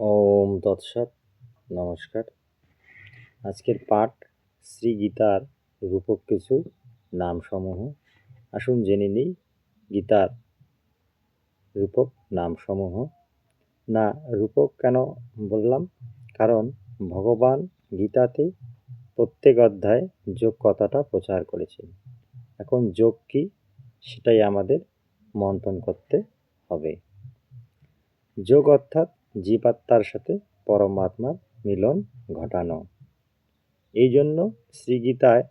ওম তৎসৎ নমস্কার। আজকের পাঠ শ্রী গীতার রূপক কিছু, নামসমূহ। আসুন জেনে নিই গীতার রূপক, নামসমূহ। না, রূপক কেন বললাম? কারণ ভগবান গীতাতে প্রত্যেক অধ্যায়ে যোগ কথাটা প্রচার করেছেন। এখন যোগ কী? সেটাই আমাদের মন্থন করতে হবে। যোগ অর্থাৎ জীবাত্মার সাথে পরমাত্মার মিলন ঘটানো। এই জন্য শ্রীগীতায়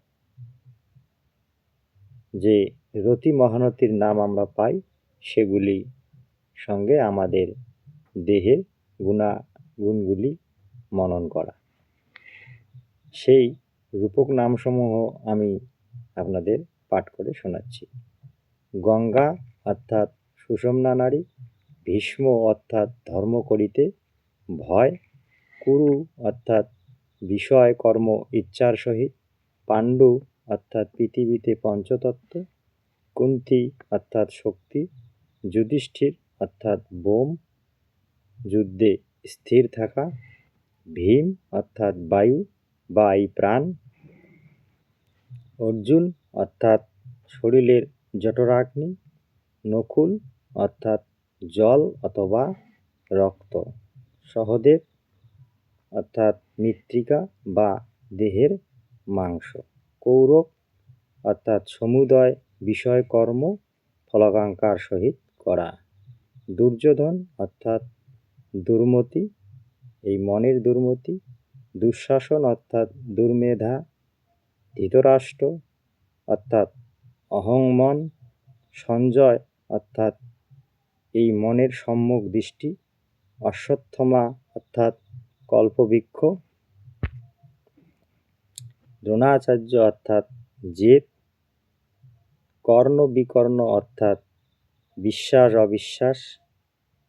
যে রতি মহানতির নাম আমরা পাই, সেগুলি সঙ্গে আমাদের দেহের গুণা, গুণগুলি মনন করা। সেই রূপক নামসমূহ আমি আপনাদের পাঠ করে শোনাচ্ছি। গঙ্গা অর্থাৎ সুষমনা নারী ভীষ্ম অর্থাৎ ধর্ম করিতে ভয়, কুরু অর্থাৎ বিষয়, কর্ম, ইচ্ছার সহিত, পাণ্ডু অর্থাৎ পৃথিবীতে পঞ্চতত্ত্ব, কুন্তি অর্থাৎ শক্তি, যুধিষ্ঠির অর্থাৎ বোম, যুদ্ধে স্থির থাকা, ভীম অর্থাৎ বায়ু বা এই প্রাণ, অর্জুন অর্থাৎ শরীরের জঠরাগ্নি, নকুল অর্থাৎ জল অথবা রক্ত সহদেব অর্থাৎ মৃত্তিকা বা দেহের মাংস। কৌরব অর্থাৎ সমুদয় বিষয়কর্ম ফলাকাঙ্ক্ষার সহিত করা। দুর্যোধন অর্থাৎ দুর্মতি, এই মনের দুর্মতি, দুঃশাসন অর্থাৎ দুর্মেধা, ধৃতরাষ্ট্র অর্থাৎ অহংমন, সঞ্জয় অর্থাৎ এই মনের সম্মুখ দৃষ্টি, অশ্বত্থমা অর্থাৎ কল্পবৃক্ষ, দ্রোণাচার্য অর্থাৎ জেদ কর্ণ বিকর্ণ অর্থাৎ বিশ্বাস, অবিশ্বাস,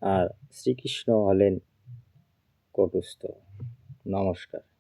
আর শ্রীকৃষ্ণ হলেন কটুস্থ। নমস্কার।